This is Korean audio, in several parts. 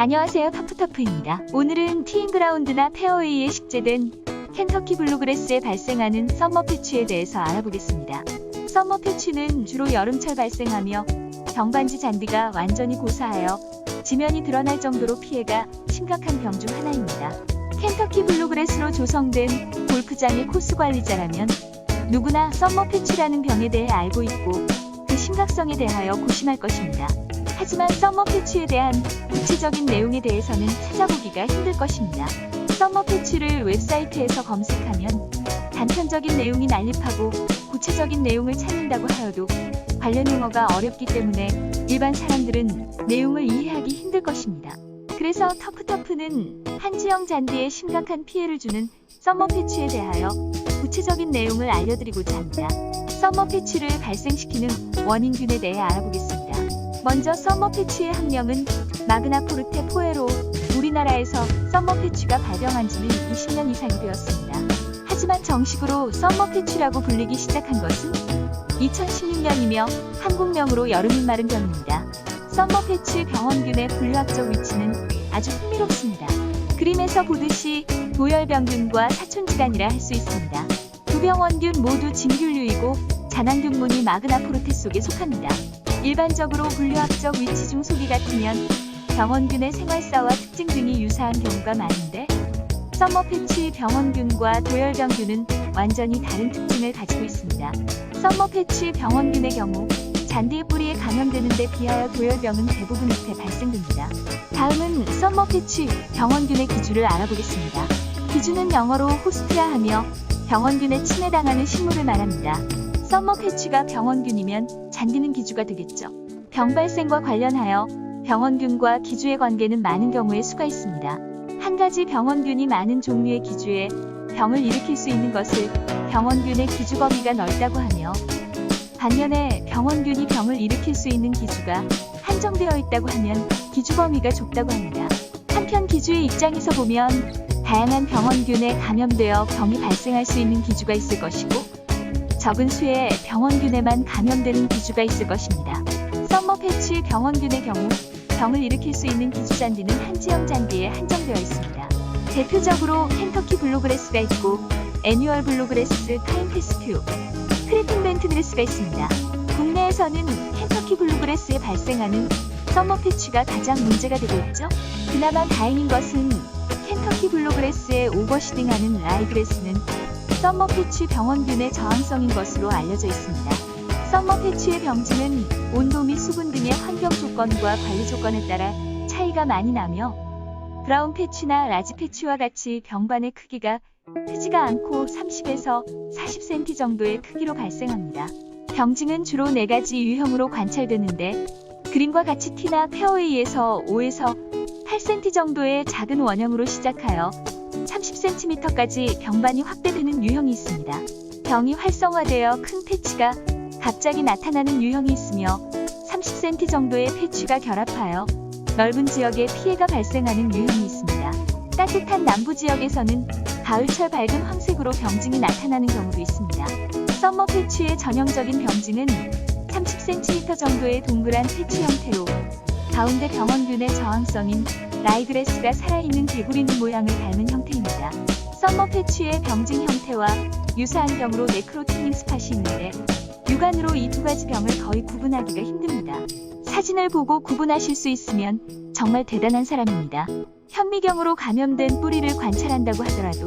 안녕하세요 터프터프입니다. 오늘은 티잉그라운드나 페어웨이에 식재된 켄터키 블루그래스에 발생하는 썸머 패치에 대해서 알아보겠습니다. 썸머 패치는 주로 여름철 발생하며 경반지 잔디가 완전히 고사하여 지면이 드러날 정도로 피해가 심각한 병 중 하나입니다. 켄터키 블루그래스로 조성된 골프장의 코스 관리자라면 누구나 썸머 패치라는 병에 대해 알고 있고 그 심각성에 대하여 고심할 것입니다. 하지만 썸머 패치에 대한 구체적인 내용에 대해서는 찾아보기가 힘들 것입니다. 썸머 패치를 웹사이트에서 검색하면 단편적인 내용이 난립하고 구체적인 내용을 찾는다고 하여도 관련 용어가 어렵기 때문에 일반 사람들은 내용을 이해하기 힘들 것입니다. 그래서 터프터프는 한지형 잔디에 심각한 피해를 주는 썸머 패치에 대하여 구체적인 내용을 알려드리고자 합니다. 썸머 패치를 발생시키는 원인균에 대해 알아보겠습니다. 먼저 썸머 패치의 학명은 마그나 포르테 포에로 우리나라에서 썸머 패치가 발병한 지는 20년 이상이 되었습니다. 하지만 정식으로 썸머 패치라고 불리기 시작한 것은 2016년이며 한국명으로 여름인 마른 병입니다. 썸머 패치 병원균의 분류학적 위치는 아주 흥미롭습니다. 그림에서 보듯이 도열병균과 사촌지간이라 할 수 있습니다. 두 병원균 모두 진균류이고 잔항균문이 마그나포르테 속에 속합니다. 일반적으로 분류학적 위치 중 속이 같으면 병원균의 생활사와 특징 등이 유사한 경우가 많은데 썸머패치 병원균과 도열병균은 완전히 다른 특징을 가지고 있습니다. 썸머패치 병원균의 경우 잔디의 뿌리에 감염되는 데 비하여 도열병은 대부분 잎에 발생됩니다. 다음은 썸머패치 병원균의 기주를 알아보겠습니다. 기주는 영어로 호스트라 하며 병원균에 침해당하는 식물을 말합니다. 썸머 패치가 병원균이면 잔디는 기주가 되겠죠. 병 발생과 관련하여 병원균과 기주의 관계는 많은 경우에 수가 있습니다. 한 가지 병원균이 많은 종류의 기주에 병을 일으킬 수 있는 것을 병원균의 기주 범위가 넓다고 하며 반면에 병원균이 병을 일으킬 수 있는 기주가 한정되어 있다고 하면 기주 범위가 좁다고 합니다. 한편 기주의 입장에서 보면 다양한 병원균에 감염되어 병이 발생할 수 있는 기주가 있을 것이고 적은 수의 병원균에만 감염되는 기주가 있을 것입니다. 썸머 패치 병원균의 경우 병을 일으킬 수 있는 기주 잔디는 한지형 잔디에 한정되어 있습니다. 대표적으로 켄터키 블루그래스가 있고 애니얼 블루그래스, 타임페스튜, 크레틴 벤트그래스가 있습니다. 국내에서는 켄터키 블루그래스에 발생하는 썸머 패치가 가장 문제가 되고 있죠. 그나마 다행인 것은 켄터키 블루그래스의 오버시딩하는 라이그래스는 썸머 패치 병원균의 저항성인 것으로 알려져 있습니다. 썸머 패치의 병증은 온도 및 수분 등의 환경 조건과 관리 조건에 따라 차이가 많이 나며 브라운 패치나 라지 패치와 같이 병반의 크기가 크지가 않고 30에서 40cm 정도의 크기로 발생합니다. 병증은 주로 4가지 유형으로 관찰되는데 그림과 같이 티나 페어웨이에서 5에서 8cm 정도의 작은 원형으로 시작하여 30cm까지 병반이 확대되는 유형이 있습니다. 병이 활성화되어 큰 패치가 갑자기 나타나는 유형이 있으며 30cm 정도의 패치가 결합하여 넓은 지역에 피해가 발생하는 유형이 있습니다. 따뜻한 남부 지역에서는 가을철 밝은 황색으로 병증이 나타나는 경우도 있습니다. 썸머 패치의 전형적인 병증은 30cm 정도의 동그란 패치 형태로 가운데 병원균의 저항성인 라이그레스가 살아있는 개구리 눈 모양을 닮은 형태입니다. 썸머 패치의 병증 형태와 유사한 병으로 네크로티닝 스팟이 있는데 육안으로 이 두 가지 병을 거의 구분하기가 힘듭니다. 사진을 보고 구분하실 수 있으면 정말 대단한 사람입니다. 현미경으로 감염된 뿌리를 관찰한다고 하더라도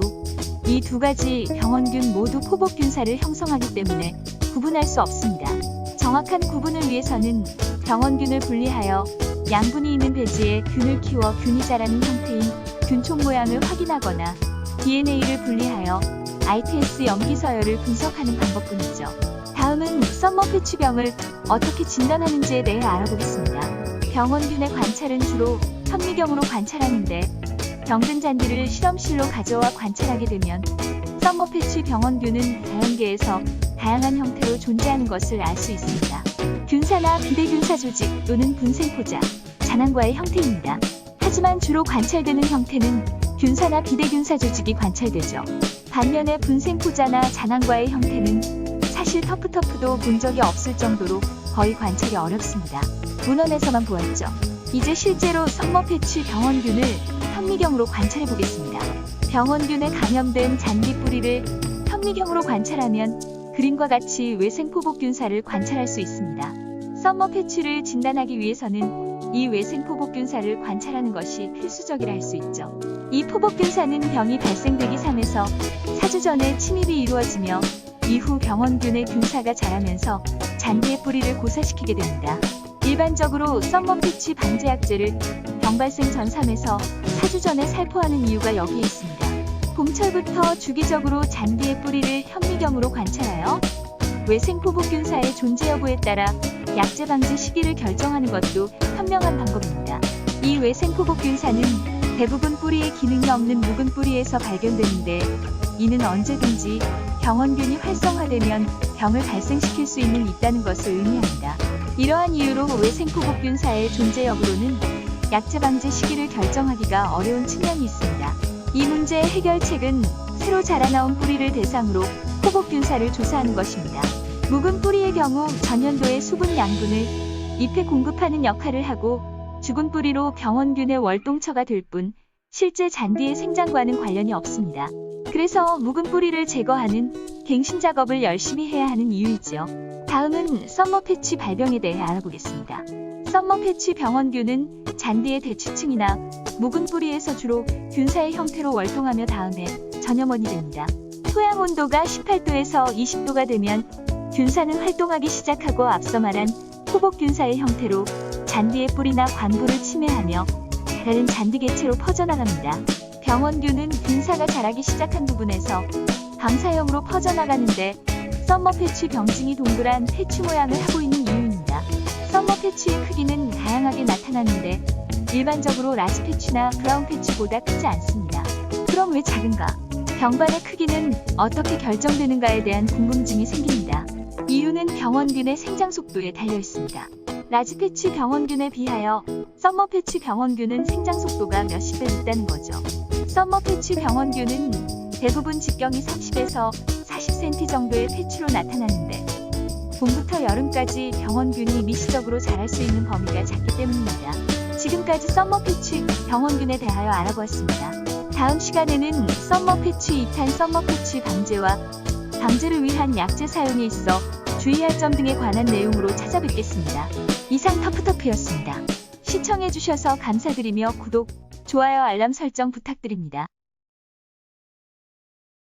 이 두 가지 병원균 모두 포복균사를 형성하기 때문에 구분할 수 없습니다. 정확한 구분을 위해서는 병원균을 분리하여 양분이 있는 배지에 균을 키워 균이 자라는 형태인 균총 모양을 확인하거나 DNA를 분리하여 ITS 염기 서열을 분석하는 방법뿐이죠. 다음은 썸머 패치병을 어떻게 진단하는지에 대해 알아보겠습니다. 병원균의 관찰은 주로 현미경으로 관찰하는데 병든 잔디를 실험실로 가져와 관찰하게 되면 썸머 패치 병원균은 자연계에서 다양한 형태로 존재하는 것을 알 수 있습니다. 균사나 비대균사 조직 또는 분생포자, 잔항과의 형태입니다. 하지만 주로 관찰되는 형태는 균사나 비대균사 조직이 관찰되죠. 반면에 분생포자나 잔항과의 형태는 사실 터프터프도 본 적이 없을 정도로 거의 관찰이 어렵습니다. 문헌에서만 보았죠. 이제 실제로 성모 패치 병원균을 현미경으로 관찰해 보겠습니다. 병원균에 감염된 잔디 뿌리를 현미경으로 관찰하면 그림과 같이 외생포복균사를 관찰할 수 있습니다. 썸머 패치를 진단하기 위해서는 이 외생 포복균사를 관찰하는 것이 필수적이라 할 수 있죠. 이 포복균사는 병이 발생되기 3에서 4주 전에 침입이 이루어지며 이후 병원균의 균사가 자라면서 잔디의 뿌리를 고사시키게 됩니다. 일반적으로 썸머 패치 방제약제를 병 발생 전 3에서 4주 전에 살포하는 이유가 여기에 있습니다. 봄철부터 주기적으로 잔디의 뿌리를 현미경으로 관찰하여 외생포복균사의 존재 여부에 따라 약제 방제 시기를 결정하는 것도 현명한 방법입니다. 이 외 생포복균사는 대부분 뿌리에 기능이 없는 묵은 뿌리에서 발견되는데 이는 언제든지 병원균이 활성화되면 병을 발생시킬 수 있는 있다는 것을 의미합니다. 이러한 이유로 외생포복균사의 존재 여부로는 약제 방제 시기를 결정하기가 어려운 측면이 있습니다. 이 문제의 해결책은 새로 자라나온 뿌리를 대상으로 포복균사를 조사하는 것입니다. 묵은 뿌리의 경우 전년도의 수분 양분을 잎에 공급하는 역할을 하고 죽은 뿌리로 병원균의 월동처가 될 뿐 실제 잔디의 생장과는 관련이 없습니다. 그래서 묵은 뿌리를 제거하는 갱신 작업을 열심히 해야 하는 이유이지요. 다음은 썸머 패치 발병에 대해 알아보겠습니다. 썸머 패치 병원균은 잔디의 대추층이나 묵은 뿌리에서 주로 균사의 형태로 월동하며 다음에 전염원이 됩니다. 토양 온도가 18도에서 20도가 되면 균사는 활동하기 시작하고 앞서 말한 포복균사의 형태로 잔디의 뿌리나 관부를 침해하며 다른 잔디 개체로 퍼져나갑니다. 병원균은 균사가 자라기 시작한 부분에서 방사형으로 퍼져나가는데 썸머 패치 병증이 동그란 패치 모양을 하고 있는 이유입니다. 썸머 패치의 크기는 다양하게 나타나는데 일반적으로 라지 패치나 브라운 패치보다 크지 않습니다. 그럼 왜 작은가? 병반의 크기는 어떻게 결정되는가에 대한 궁금증이 생깁니다. 이유는 병원균의 생장 속도에 달려 있습니다. 라지 패치 병원균에 비하여 썸머 패치 병원균은 생장 속도가 몇십 배 늦다는 거죠. 썸머 패치 병원균은 대부분 직경이 30에서 40cm 정도의 패치로 나타나는데 봄부터 여름까지 병원균이 미시적으로 자랄 수 있는 범위가 작기 때문입니다. 지금까지 썸머 패치 병원균에 대하여 알아보았습니다. 다음 시간에는 썸머 패치 2탄 썸머 패치 방제와 방제를 위한 약제 사용에 있어 주의할 점 등에 관한 내용으로 찾아뵙겠습니다. 이상 터프터프였습니다. 시청해주셔서 감사드리며 구독, 좋아요 알람 설정 부탁드립니다.